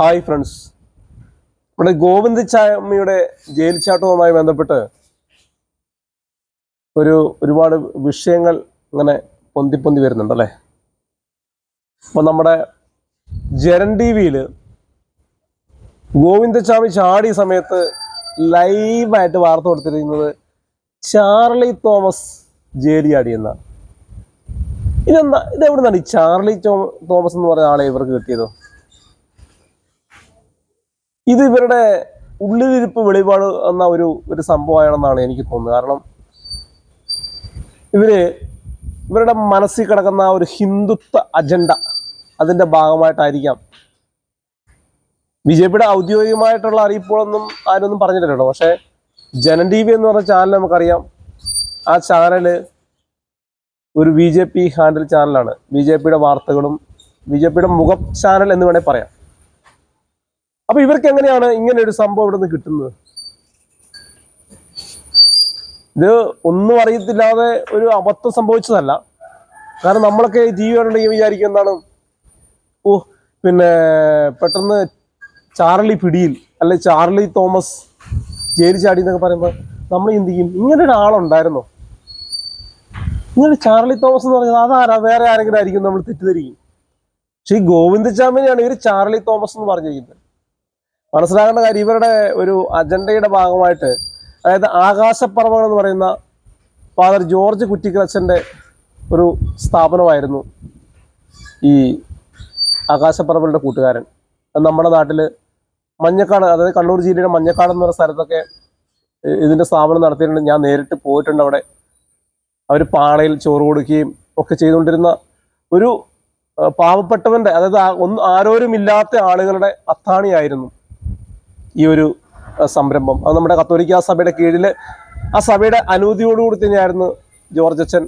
Hi friends. നമ്മുടെ ഗോവിന്ദച്ചാമിയുടെ jail ചാട്ടവുമായി ബന്ധപ്പെട്ട് ഒരു ഒരുപാട് വിഷയങ്ങൾ ഇങ്ങനെ പൊന്തി പൊന്തി വരുന്നുണ്ട് അല്ലേ? അപ്പൊ നമ്മുടെ ജരൻ ടി വിയിൽ ഗോവിന്ദച്ചാമി ചാടിയ സമയത്ത് ലൈവായിട്ട് വാർത്ത കൊടുത്തിരിക്കുന്നത് ചാർലി തോമസ് ജയിലിൽ ചാടിയെന്ന ഇതെന്താ ഇതെവിടെ നിന്നാണ് ഈ ചാർലി തോമസ് എന്ന് പറഞ്ഞ ആളെ ഇവർക്ക് കിട്ടിയതോ? ഇത് ഇവരുടെ ഉള്ളിലിരിപ്പ് വെളിപാട് എന്ന ഒരു ഒരു സംഭവമാണെന്നാണ് എനിക്ക് തോന്നുന്നത്. കാരണം ഇവർ ഇവരുടെ മനസ്സിൽ കിടക്കുന്ന ഒരു ഹിന്ദുത്വ അജണ്ട അതിന്റെ ഭാഗമായിട്ടായിരിക്കാം. ബി ജെ പിയുടെ ഔദ്യോഗികമായിട്ടുള്ള അറിയിപ്പുകളൊന്നും ആരൊന്നും പറഞ്ഞിട്ടില്ലല്ലോ പക്ഷേ ജനൻ ടി വി എന്ന് പറഞ്ഞ ചാനൽ നമുക്കറിയാം. ആ ചാനൽ ഒരു ബി ജെ പി ഹാൻഡിൽ ചാനലാണ് ബി ജെ പിയുടെ വാർത്തകളും ബി ജെ പിയുടെ മുഖ ചാനൽ എന്ന് വേണേൽ പറയാം. അപ്പൊ ഇവർക്ക് എങ്ങനെയാണ് ഇങ്ങനെ ഒരു സംഭവം ഇവിടെ നിന്ന് കിട്ടുന്നത്? ഇത് ഒന്നും അറിയത്തില്ലാതെ ഒരു അബദ്ധം സംഭവിച്ചതല്ല. കാരണം നമ്മളൊക്കെ കണ്ടുണ്ടെങ്കിൽ വിചാരിക്കും എന്താണ്? ഓ പിന്നെ പെട്ടെന്ന് ചാർലി പിടിയിൽ അല്ലെ ചാർലി തോമസ് ജയിൽ ചാടി എന്നൊക്കെ പറയുമ്പോൾ നമ്മൾ ചിന്തിക്കും ഇങ്ങനെ ഒരാളുണ്ടായിരുന്നോ? ഇങ്ങനെ ചാർലി തോമസ് എന്ന് പറഞ്ഞാൽ അതാരാ? വേറെ ആരെങ്കിലും ആയിരിക്കും നമ്മൾ തെറ്റിദ്ധരിക്കും. പക്ഷെ ഈ ഗോവിന്ദചാമിനെയാണ് ഇവർ ചാർലി തോമസ് എന്ന് പറഞ്ഞിരിക്കുന്നത്. മനസ്സിലാക്കേണ്ട കാര്യം ഇവരുടെ ഒരു അജണ്ടയുടെ ഭാഗമായിട്ട് അതായത് ആകാശപ്പറവകൾ എന്ന് പറയുന്ന ഫാദർ ജോർജ് കുറ്റിക്കലച്ചന്റെ ഒരു സ്ഥാപനമായിരുന്നു ഈ ആകാശപ്പറവകളുടെ കൂട്ടുകാരൻ. നമ്മുടെ നാട്ടിൽ മഞ്ഞക്കാട് അതായത് കണ്ണൂർ ജില്ലയുടെ മഞ്ഞക്കാട് എന്ന് പറയുന്ന സ്ഥലത്തൊക്കെ ഇതിന്റെ സ്ഥാപനം നടത്തിയിട്ടുണ്ട്. ഞാൻ നേരിട്ട് പോയിട്ടുണ്ട് അവിടെ. അവർ പാളയിൽ ചോറ് കൊടുക്കുകയും ഒക്കെ ചെയ്തുകൊണ്ടിരുന്ന ഒരു പാവപ്പെട്ടവന്റെ അതായത് ഒന്നും ആരോരുമില്ലാത്ത ആളുകളുടെ അത്താണിയായിരുന്നു. ഈ ഒരു സംരംഭം. അത് നമ്മുടെ കത്തോലിക്ക സഭയുടെ കീഴിൽ ആ സഭയുടെ അനുമതിയോടുകൂടി തന്നെയായിരുന്നു ജോർജ് അച്ഛൻ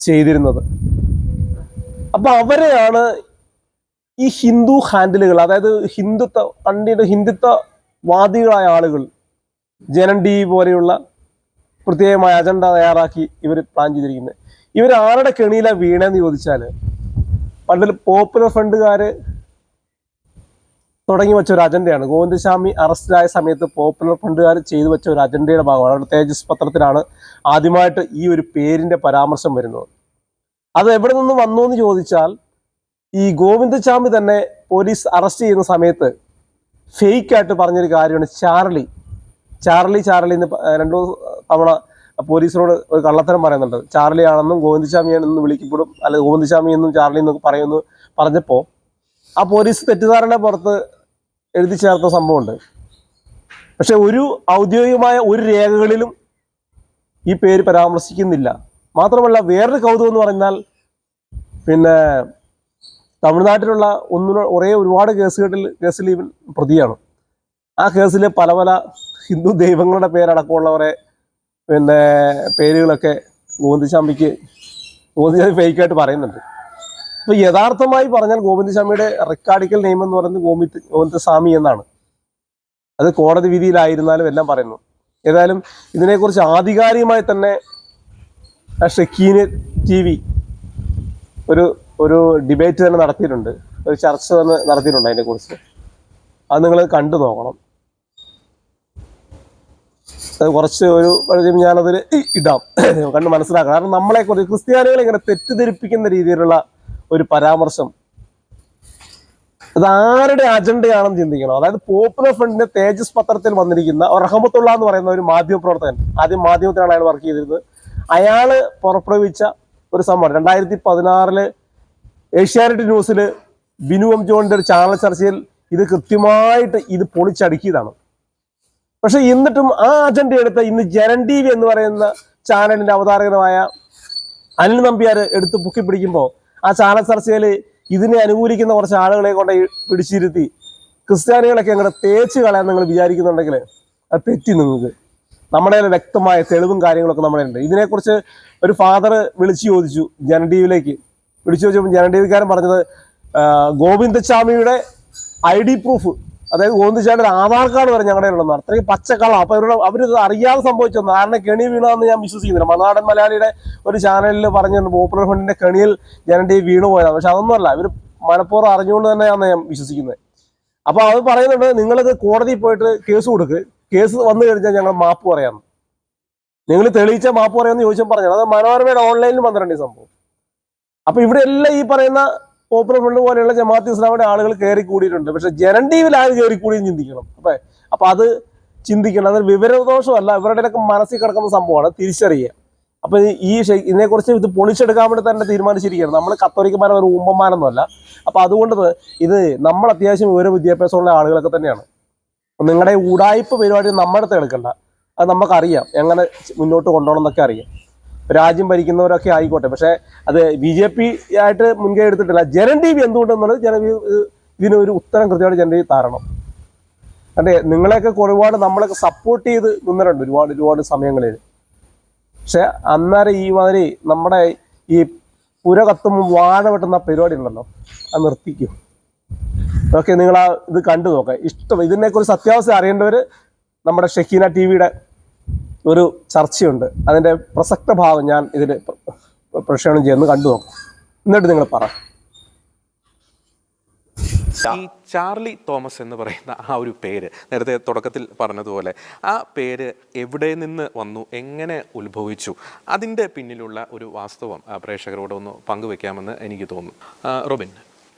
ചെയ്തിരുന്നത്. അപ്പൊ അവരെയാണ് ഈ ഹിന്ദു ഹാൻഡിലുകൾ അതായത് ഹിന്ദുത്വ പണ്ടിയുടെ ഹിന്ദുത്വവാദികളായ ആളുകൾ ജനൻ ഡി പോലെയുള്ള പ്രത്യേകമായ അജണ്ട തയ്യാറാക്കി ഇവർ പ്ലാൻ ചെയ്തിരിക്കുന്നത് ഇവർ ആരുടെ കെണിയിലാണ് വീണെന്ന് ചോദിച്ചാൽ പണ്ടിൽ പോപ്പുലർ ഫ്രണ്ടുകാര് തുടങ്ങി വെച്ച ഒരു അജണ്ടയാണ്. ഗോവിന്ദസ്വാമി അറസ്റ്റിലായ സമയത്ത് പോപ്പുലർ ഫ്രണ്ടുകാർ ചെയ്തു വെച്ച ഒരു അജണ്ടയുടെ ഭാഗമാണ്. അവരുടെ തേജസ് പത്രത്തിലാണ് ആദ്യമായിട്ട് ഈ ഒരു പേരിന്റെ പരാമർശം വരുന്നത്. അത് എവിടെ നിന്ന് വന്നു എന്ന് ചോദിച്ചാൽ ഈ ഗോവിന്ദസ്വാമി തന്നെ പോലീസ് അറസ്റ്റ് ചെയ്യുന്ന സമയത്ത് ഫേക്ക് ആയിട്ട് പറഞ്ഞൊരു കാര്യമാണ് ചാർലി. ചാർലി ചാർലി എന്ന് രണ്ടു തവണ പോലീസിനോട് ഒരു കള്ളത്തരം പറയുന്നുണ്ട്. ചാർലി ആണെന്നും ഗോവിന്ദസ്വാമിയാണെന്നും വിളിക്കപ്പെടും. അല്ലെങ്കിൽ ഗോവിന്ദസ്വാമി എന്നും ചാർലി എന്നൊക്കെ പറയുന്നു പറഞ്ഞപ്പോൾ ആ പോലീസ് തെറ്റിദ്ധാരണ പുറത്ത് എഴുതി ചേർത്ത സംഭവമുണ്ട്. പക്ഷെ ഒരു ഔദ്യോഗികമായ ഒരു രേഖകളിലും ഈ പേര് പരാമർശിക്കുന്നില്ല. മാത്രമല്ല വേറൊരു കൗതുകം എന്ന് പറഞ്ഞാൽ പിന്നെ തമിഴ്നാട്ടിലുള്ള ഒന്നിനോ ഒരേ ഒരുപാട് കേസുകളിൽ കേസിൽ ഇവൻ പ്രതിയാണ്. ആ കേസിൽ പല പല ഹിന്ദു ദൈവങ്ങളുടെ പേരടക്കമുള്ളവരെ പിന്നെ പേരുകളൊക്കെ ഗോന്തിച്ചാമ്പിക്ക് ഗോന്തിച്ചാമ്പി ഫേക്കായിട്ട് പറയുന്നുണ്ട്. അപ്പൊ യഥാർത്ഥമായി പറഞ്ഞാൽ ഗോവിന്ദസ്വാമിയുടെ റെക്കാർഡിക്കൽ നെയിം എന്ന് പറയുന്നത് ഗോവിന്ദ് ഗോവിന്ദസ്വാമി എന്നാണ്. അത് കോടതി വിധിയിലായിരുന്നാലും എല്ലാം പറയുന്നു. ഏതായാലും ഇതിനെക്കുറിച്ച് ആധികാരികമായി തന്നെ ഷെക്കീന് ടി വി ഒരു ഒരു ഡിബേറ്റ് തന്നെ നടത്തിയിട്ടുണ്ട്. ഒരു ചർച്ച തന്നെ നടത്തിയിട്ടുണ്ട് അതിനെക്കുറിച്ച്. അത് നിങ്ങൾ കണ്ടു നോക്കണം. അത് കുറച്ച് ഒരു ഞാനതിൽ ഇടാം. കണ്ട് മനസ്സിലാക്കാം കാരണം നമ്മളെ കുറിച്ച് ക്രിസ്ത്യാനികളെ ഇങ്ങനെ തെറ്റിദ്ധരിപ്പിക്കുന്ന രീതിയിലുള്ള ഒരു പരാമർശം. അത് ആരുടെ അജണ്ടയാണെന്ന് ചിന്തിക്കണം. അതായത് പോപ്പുലർ ഫ്രണ്ടിന്റെ തേജസ് പത്രത്തിൽ വന്നിരിക്കുന്ന റഹമത്തുള്ള എന്ന് പറയുന്ന ഒരു മാധ്യമ പ്രവർത്തകൻ ആദ്യം മാധ്യമത്തിലാണ് അയാൾ വർക്ക് ചെയ്തിരുന്നത്. അയാൾ പുറപ്പെടുവിച്ച ഒരു സംഭവം. രണ്ടായിരത്തി പതിനാറിൽ ഏഷ്യാനെറ്റ് ന്യൂസിൽ ബിനു എം ജോണിന്റെ ഒരു ചാനൽ ചർച്ചയിൽ ഇത് കൃത്യമായിട്ട് ഇത് പൊളിച്ചടുക്കിയതാണ്. പക്ഷെ എന്നിട്ടും ആ അജണ്ട എടുത്ത ഇന്ന് ജനൻ ടി വി എന്ന് പറയുന്ന ചാനലിന്റെ അവതാരകനായ അനിൽ നമ്പ്യാർ എടുത്ത് പൊക്കി പിടിക്കുമ്പോൾ ആ ചാനൽ ചർച്ചയിൽ ഇതിനെ അനുകൂലിക്കുന്ന കുറച്ച് ആളുകളെ കൊണ്ട് പിടിച്ചിരുത്തി ക്രിസ്ത്യാനികളൊക്കെ അങ്ങനെ തേച്ച് കളയാൻ നിങ്ങൾ വിചാരിക്കുന്നുണ്ടെങ്കിൽ അത് തെറ്റി നിങ്ങൾക്ക്. നമ്മുടെ വ്യക്തമായ തെളിവും കാര്യങ്ങളൊക്കെ നമ്മുടെ ഉണ്ട് ഇതിനെക്കുറിച്ച് ഒരു ഫാദർ വിളിച്ചു ചോദിച്ചു ജനഡീവിലേക്ക് വിളിച്ചു ചോദിച്ചപ്പോൾ ജനഡീവിക്കാരൻ പറഞ്ഞത് ഗോവിന്ദസ്വാമിയുടെ ഐ ഡി പ്രൂഫ് അതായത് ഗോവിന്ദസ്വാമിയുടെ ആധാർ കാർഡ് വരെ ഞങ്ങളുടെ ഉണ്ടെന്ന് അത്രയും പച്ചക്കള അപ്പൊ ഇവരുടെ അവരിത് അറിയാതെ സംഭവിച്ചു നാടിനെ കെണി വീണാന്ന് ഞാൻ വിശ്വസിക്കുന്നില്ല. മലനാടൻ മലയാളിയുടെ ഒരു ചാനലിൽ പറഞ്ഞിട്ടുണ്ട് പോപ്പുലർ ഫണ്ടിന്റെ കെണിയിൽ ഈ വീണു പോയതാണ്. പക്ഷെ അതൊന്നുമല്ല ഇവർ മനഃപൂർവം അറിഞ്ഞുകൊണ്ട് തന്നെയാണ് ഞാൻ വിശ്വസിക്കുന്നത്. അപ്പൊ അത് പറയുന്നുണ്ട് നിങ്ങളിത് കോടതിയിൽ പോയിട്ട് കേസ് കൊടുക്ക്. കേസ് വന്നു കഴിഞ്ഞാൽ ഞങ്ങൾ മാപ്പ് പറയാം നിങ്ങൾ തെളിയിച്ച മാപ്പ് പറയാമെന്ന് ചോദിച്ചാൽ പറഞ്ഞു അത് മനോരമയുടെ ഓൺലൈനിൽ വന്നിട്ടുണ്ട് ഈ സംഭവം. അപ്പൊ ഇവിടെ എല്ലാം ഈ പറയുന്ന പോപ്പുലർ ഫ്രണ്ട് പോലെയുള്ള ജമാഅത്ത് ഇസ്ലാമിന്റെ ആളുകൾ കയറി കൂടിയിട്ടുണ്ട്. പക്ഷെ ജനൻ ആര് കയറി കൂടിയും ചിന്തിക്കണം. അപ്പൊ അപ്പൊ അത് ചിന്തിക്കണം. അത് വിവരദോഷമല്ല. ഇവരുടെയൊക്കെ മനസ്സിൽ കിടക്കുന്ന സംഭവമാണ് തിരിച്ചറിയുക. അപ്പൊ ഈ ഇതിനെക്കുറിച്ച് ഇത് പൊളിച്ചെടുക്കാൻ വേണ്ടി തന്നെ തീരുമാനിച്ചിരിക്കുകയാണ്. നമ്മൾ കത്തോലിക്കന്മാരെ ഒരു ഊമ്പന്മാരൊന്നുമല്ല അപ്പൊ അതുകൊണ്ട് ഇത് നമ്മൾ അത്യാവശ്യം വിവര വിദ്യാഭ്യാസമുള്ള ആളുകളൊക്കെ തന്നെയാണ്. നിങ്ങളുടെ ഉടായ്പ പരിപാടി നമ്മുടെ അടുത്ത് എടുക്കണ്ട. അത് നമുക്കറിയാം. എങ്ങനെ മുന്നോട്ട് കൊണ്ടുപോകണം എന്നൊക്കെ അറിയാം. രാജ്യം ഭരിക്കുന്നവരൊക്കെ ആയിക്കോട്ടെ. പക്ഷേ അത് ബി ജെ പി ആയിട്ട് മുൻകൈ എടുത്തിട്ടില്ല. ജനൻ ടി വി എന്തുകൊണ്ടെന്നുള്ളത് ജന ഇതിനൊരു ഉത്തരം കൃത്യമായിട്ട് ജനൻ ടി വി തരണം. അതെ നിങ്ങളെയൊക്കെ ഒരുപാട് നമ്മളൊക്കെ സപ്പോർട്ട് ചെയ്ത് നിന്നിട്ടുണ്ട് ഒരുപാട് ഒരുപാട് സമയങ്ങളിൽ. പക്ഷെ അന്നേരം ഈ മാതിരി നമ്മുടെ ഈ പുര കത്തുമ്പോൾ വാഴ വെട്ടുന്ന പരിപാടി ഉണ്ടല്ലോ അത് നിർത്തിക്കും. ഓക്കെ നിങ്ങൾ ആ ഇത് കണ്ടു നോക്കാം. ഇഷ്ടം ഇതിനെക്കുറിച്ച് സത്യാവസ്ഥ അറിയേണ്ടവർ നമ്മുടെ ഷെഹീന ടി വിയുടെ ഒരു ചർച്ചയുണ്ട്. അതിന്റെ പ്രസക്ത ഭാവം ഞാൻ ഇതിൽ പ്രക്ഷേപണം ചെയ്യുന്നു. കണ്ടു നോക്കും. എന്നിട്ട് നിങ്ങൾ പറ. ഈ ചാർലി തോമസ് എന്ന് പറയുന്ന ആ ഒരു പേര് നേരത്തെ തുടക്കത്തിൽ പറഞ്ഞതുപോലെ ആ പേര് എവിടെ നിന്ന് വന്നു എങ്ങനെ ഉത്ഭവിച്ചു അതിന്റെ പിന്നിലുള്ള ഒരു വാസ്തവം പ്രേക്ഷകരോടൊന്ന് പങ്കുവെക്കാമെന്ന് എനിക്ക് തോന്നുന്നു. റോബിൻ.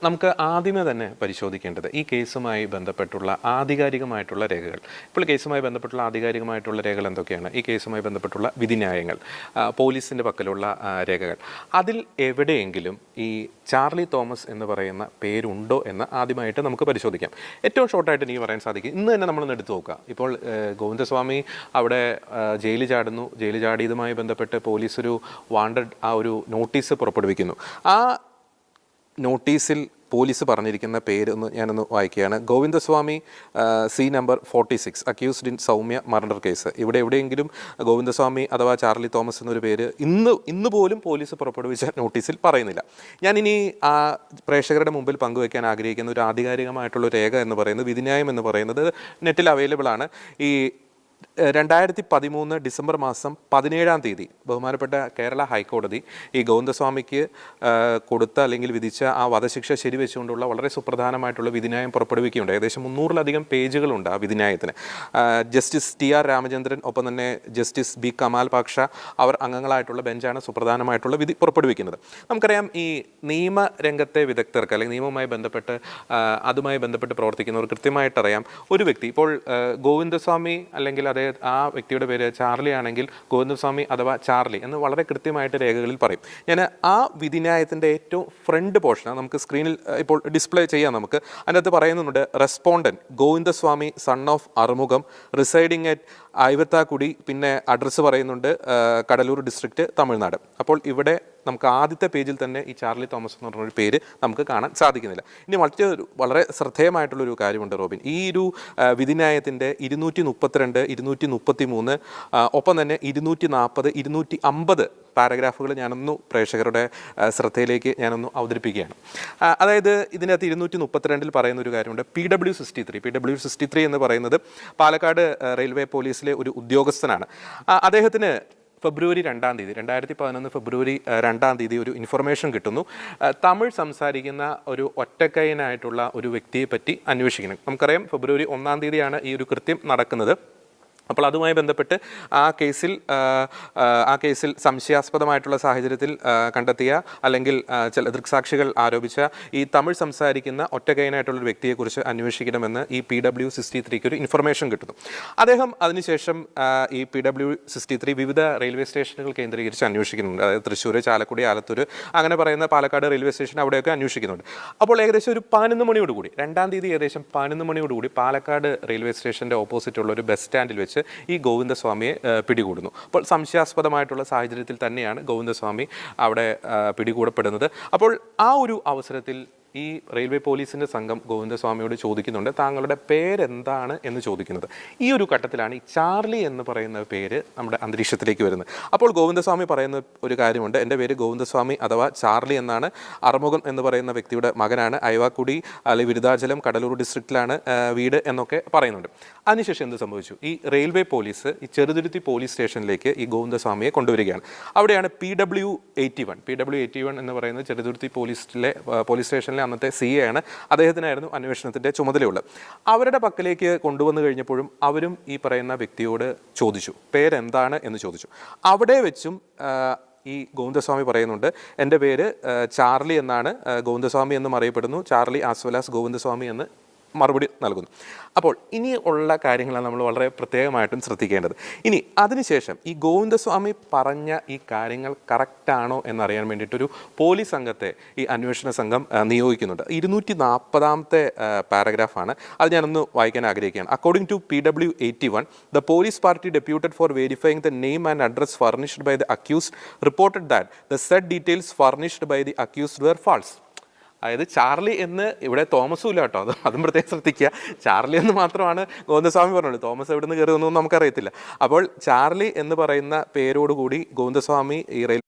നമുക്ക് ആദ്യമേ തന്നെ പരിശോധിക്കേണ്ടത് ഈ കേസുമായി ബന്ധപ്പെട്ടുള്ള ആധികാരികമായിട്ടുള്ള രേഖകൾ. ഇപ്പോൾ കേസുമായി ബന്ധപ്പെട്ടുള്ള ആധികാരികമായിട്ടുള്ള രേഖകൾ എന്തൊക്കെയാണ്? ഈ കേസുമായി ബന്ധപ്പെട്ടുള്ള വിധിന്യായങ്ങൾ പോലീസിന്റെ പക്കലുള്ള രേഖകൾ. അതിൽ എവിടെയെങ്കിലും ഈ ചാർലി തോമസ് എന്ന് പറയുന്ന പേരുണ്ടോ എന്ന് ആദ്യമായിട്ട് നമുക്ക് പരിശോധിക്കാം. ഏറ്റവും ഷോർട്ടായിട്ട് എനിക്ക് പറയാൻ സാധിക്കും. ഇന്ന് തന്നെ നമ്മളൊന്ന് എടുത്തു നോക്കുക. ഇപ്പോൾ ഗോവിന്ദസ്വാമി അവിടെ ജയിലിൽ ചാടുന്നു. ജയിലിൽ ചാടിയതുമായി ബന്ധപ്പെട്ട് പോലീസ് ഒരു വാണ്ടഡ് ആ ഒരു നോട്ടീസ് പുറപ്പെടുവിക്കുന്നു. ആ നോട്ടീസിൽ പോലീസ് പറഞ്ഞിരിക്കുന്ന പേര് ഒന്ന് ഞാനൊന്ന് വായിക്കുകയാണ്. Govindaswamy C number forty six accused in Soumya murder case. ഇവിടെ എവിടെയെങ്കിലും ഗോവിന്ദസ്വാമി അഥവാ ചാർലി തോമസ് എന്നൊരു പേര് ഇന്ന് ഇന്ന് പോലും പോലീസ് പുറപ്പെടുവിച്ച നോട്ടീസിൽ പറയുന്നില്ല. ഞാനിനി ആ പ്രേക്ഷകരുടെ മുമ്പിൽ പങ്കുവയ്ക്കാൻ ആഗ്രഹിക്കുന്ന ഒരു ആധികാരികമായിട്ടുള്ള രേഖ എന്ന് പറയുന്നത് വിധിന്യായം എന്ന് പറയുന്നത് നെറ്റിൽ അവൈലബിൾ ആണ്. ഈ രണ്ടായിരത്തി പതിമൂന്ന് ഡിസംബർ മാസം പതിനേഴാം തീയതി ബഹുമാനപ്പെട്ട കേരള ഹൈക്കോടതി ഈ ഗോവിന്ദസ്വാമിക്ക് കൊടുത്ത അല്ലെങ്കിൽ വിധിച്ച ആ വധശിക്ഷ ശരിവെച്ചുകൊണ്ടുള്ള വളരെ സുപ്രധാനമായിട്ടുള്ള വിധിന്യായം പുറപ്പെടുവിക്കുകയുണ്ട് ഏകദേശം മുന്നൂറിലധികം പേജുകളുണ്ട് ആ വിധിന്യായത്തിന്. ജസ്റ്റിസ് ടി ആർ രാമചന്ദ്രൻ ഒപ്പം തന്നെ ജസ്റ്റിസ് ബി കമാൽ പാക്ഷ അവർ അംഗങ്ങളായിട്ടുള്ള ബെഞ്ചാണ് സുപ്രധാനമായിട്ടുള്ള വിധി പുറപ്പെടുവിക്കുന്നത്. നമുക്കറിയാം ഈ നിയമരംഗത്തെ വിദഗ്ധർക്ക് അല്ലെങ്കിൽ നിയമവുമായി ബന്ധപ്പെട്ട് അതുമായി ബന്ധപ്പെട്ട് പ്രവർത്തിക്കുന്നവർ കൃത്യമായിട്ടറിയാം. ഒരു വ്യക്തി ഇപ്പോൾ ഗോവിന്ദസ്വാമി അല്ലെങ്കിൽ അതേ ആ വ്യക്തിയുടെ പേര് ചാർലി ആണെങ്കിൽ ഗോവിന്ദസ്വാമി അഥവാ ചാർലി എന്ന് വളരെ കൃത്യമായിട്ട് രേഖകളിൽ പറയും. ഞാൻ ആ വിധിന്യായത്തിന്റെ ഏറ്റവും ഫ്രണ്ട് പോർഷൻ നമുക്ക് സ്ക്രീനിൽ ഇപ്പോൾ ഡിസ്പ്ലേ ചെയ്യാം നമുക്ക്. അതിനകത്ത് പറയുന്നുണ്ട് respondent Govindaswamy son of Arumugham residing at Aivathakudi പിന്നെ അഡ്രസ്സ് പറയുന്നുണ്ട് കടലൂർ ഡിസ്ട്രിക്റ്റ് തമിഴ്നാട്. അപ്പോൾ ഇവിടെ നമുക്ക് ആദ്യത്തെ പേജിൽ തന്നെ ഈ ചാർലി തോമസ് എന്ന് പറഞ്ഞൊരു പേര് നമുക്ക് കാണാൻ സാധിക്കുന്നില്ല. ഇനി മറ്റൊരു വളരെ ശ്രദ്ധേയമായിട്ടുള്ളൊരു കാര്യമുണ്ട് റോബിൻ. ഈ ഒരു വിധിന്യായത്തിന്റെ ഇരുന്നൂറ്റി മുപ്പത്തിരണ്ട് ഇരുന്നൂറ്റി മുപ്പത്തി മൂന്ന് ഒപ്പം തന്നെ ഇരുന്നൂറ്റി നാൽപ്പത് ഇരുന്നൂറ്റി അമ്പത് പാരഗ്രാഫുകൾ ഞാനൊന്നു പ്രേക്ഷകരുടെ ശ്രദ്ധയിലേക്ക് ഞാനൊന്ന് അവതരിപ്പിക്കുകയാണ്. അതായത് ഇതിനകത്ത് ഇരുന്നൂറ്റി മുപ്പത്തിരണ്ടിൽ പറയുന്ന ഒരു കാര്യമുണ്ട്. P W sixty three. P W sixty three എന്ന് പറയുന്നത് പാലക്കാട് റെയിൽവേ പോലീസിലെ ഒരു ഉദ്യോഗസ്ഥനാണ്. അദ്ദേഹത്തിന് ഫെബ്രുവരി രണ്ടാം തീയതി രണ്ടായിരത്തി പതിനൊന്ന് ഫെബ്രുവരി രണ്ടാം തീയതി ഒരു ഇൻഫർമേഷൻ കിട്ടുന്നു. തമിഴ് സംസാരിക്കുന്ന ഒരു ഒറ്റക്കൈനായിട്ടുള്ള ഒരു വ്യക്തിയെ പറ്റി അന്വേഷിക്കണം. നമുക്കറിയാം ഫെബ്രുവരി ഒന്നാം തീയതിയാണ് ഈ ഒരു കൃത്യം നടക്കുന്നത്. അപ്പോൾ അതുമായി ബന്ധപ്പെട്ട് ആ കേസിൽ ആ, കേസിൽ സംശയാസ്പദമായിട്ടുള്ള സാഹചര്യത്തിൽ കണ്ടെത്തിയ അല്ലെങ്കിൽ ചില ദൃക്സാക്ഷികൾ ആരോപിച്ച ഈ തമിഴ് സംസാരിക്കുന്ന ഒറ്റകൈനായിട്ടുള്ളൊരു വ്യക്തിയെക്കുറിച്ച് അന്വേഷിക്കണമെന്ന് ഈ പി ഡബ്ല്യു സിക്സ്റ്റി ത്രീക്ക് ഒരു ഇൻഫർമേഷൻ കിട്ടുന്നു. അദ്ദേഹം അതിനുശേഷം ഈ പി ഡബ്ല്യു സിക്സ്റ്റി ത്രീ വിവിധ റെയിൽവേ സ്റ്റേഷനുകൾ കേന്ദ്രീകരിച്ച് അന്വേഷിക്കുന്നുണ്ട്. അതായത് തൃശ്ശൂർ ചാലക്കുടി ആലത്തൂർ അങ്ങനെ പറയുന്ന പാലക്കാട് റെയിൽവേ സ്റ്റേഷൻ അവിടെയൊക്കെ അന്വേഷിക്കുന്നുണ്ട്. അപ്പോൾ ഏകദേശം ഒരു പതിനൊന്ന് മണിയോടുകൂടി രണ്ടാം തീയതി ഏകദേശം പതിനൊന്ന് മണിയോടുകൂടി പാലക്കാട് റെയിൽവേ സ്റ്റേഷന്റെ ഓപ്പോസിറ്റുള്ള ഒരു ബസ് സ്റ്റാൻഡിൽ വെച്ച് ഈ ഗോവിന്ദസ്വാമിയെ പിടികൂടുന്നു. അപ്പോൾ സംശയാസ്പദമായിട്ടുള്ള സാഹചര്യത്തിൽ തന്നെയാണ് ഗോവിന്ദസ്വാമി അവിടെ പിടികൂടപ്പെടുന്നത്. അപ്പോൾ ആ ഒരു അവസരത്തിൽ ഈ റെയിൽവേ പോലീസിന്റെ സംഘം ഗോവിന്ദസ്വാമിയോട് ചോദിക്കുന്നുണ്ട്. താങ്കളുടെ പേരെന്താണ് എന്ന് ചോദിക്കുന്നത്. ഈ ഒരു ഘട്ടത്തിലാണ് ഈ ചാർലി എന്ന് പറയുന്ന പേര് നമ്മുടെ അന്തരീക്ഷത്തിലേക്ക് വരുന്നത്. അപ്പോൾ ഗോവിന്ദസ്വാമി പറയുന്ന ഒരു കാര്യമുണ്ട്. എന്റെ പേര് ഗോവിന്ദസ്വാമി അഥവാ ചാർലി എന്നാണ്. അറുമുഖം എന്ന് പറയുന്ന വ്യക്തിയുടെ മകനാണ്. അയവാക്കുടി അല്ലെങ്കിൽ വിരുദാചലം കടലൂർ ഡിസ്ട്രിക്റ്റിലാണ് വീട് എന്നൊക്കെ പറയുന്നുണ്ട്. അതിനുശേഷം എന്ത് സംഭവിച്ചു? ഈ റെയിൽവേ പോലീസ് ഈ ചെറുതുരുത്തി പോലീസ് സ്റ്റേഷനിലേക്ക് ഈ ഗോവിന്ദസ്വാമിയെ കൊണ്ടുവരികയാണ്. അവിടെയാണ് P W eighty one. P W eighty one എന്ന് പറയുന്നത് ചെറുതുരുത്തി പോലീസിലെ പോലീസ് സ്റ്റേഷനിലെ അന്നത്തെ സി എ ആണ്. അദ്ദേഹത്തിനായിരുന്നു അന്വേഷണത്തിന്റെ ചുമതലയുള്ളത്. അവരുടെ പക്കലേക്ക് കൊണ്ടുവന്നു കഴിഞ്ഞപ്പോഴും അവരും ഈ പറയുന്ന വ്യക്തിയോട് ചോദിച്ചു. പേരെന്താണ് എന്ന് ചോദിച്ചു. അവിടെ വെച്ചും ഈ ഗോവിന്ദസ്വാമി പറയുന്നുണ്ട്. എന്റെ പേര് ചാർലി എന്നാണ്. ഗോവിന്ദസ്വാമി എന്നും അറിയപ്പെടുന്നു. ചാർലി ആസ്വലാസ് ഗോവിന്ദസ്വാമി എന്ന് മറുപടി നൽകുന്നു. അപ്പോൾ ഇനി ഉള്ള കാര്യങ്ങളാണ് നമ്മൾ വളരെ പ്രത്യേകമായിട്ടും ശ്രദ്ധിക്കേണ്ടത്. ഇനി അതിനുശേഷം ഈ ഗോവിന്ദസ്വാമി പറഞ്ഞ ഈ കാര്യങ്ങൾ കറക്റ്റാണോ എന്നറിയാൻ വേണ്ടിയിട്ടൊരു പോലീസ് സംഘത്തെ ഈ അന്വേഷണ സംഘം നിയോഗിക്കുന്നുണ്ട്. ഇരുന്നൂറ്റി നാൽപ്പതാമത്തെ പാരഗ്രാഫാണ്. അത് ഞാനൊന്ന് വായിക്കാൻ ആഗ്രഹിക്കുകയാണ്. According to P W eighty one the police party deputed for verifying the name and address furnished by the accused reported that the said details furnished by the accused were false അതായത് Charlie എന്ന് ഇവിടെ തോമസും ഇല്ല കേട്ടോ. അത് പ്രത്യേകം ശ്രദ്ധിക്കുക. Charlie എന്ന് മാത്രമാണ് ഗോവിന്ദസ്വാമി പറഞ്ഞത്. തോമസ് എവിടെ നിന്ന് കയറി വന്നു നമുക്കറിയത്തില്ല. അപ്പോൾ ചാർലി എന്ന് പറയുന്ന പേരോടുകൂടി ഗോവിന്ദസ്വാമി ഈ റെയിൽ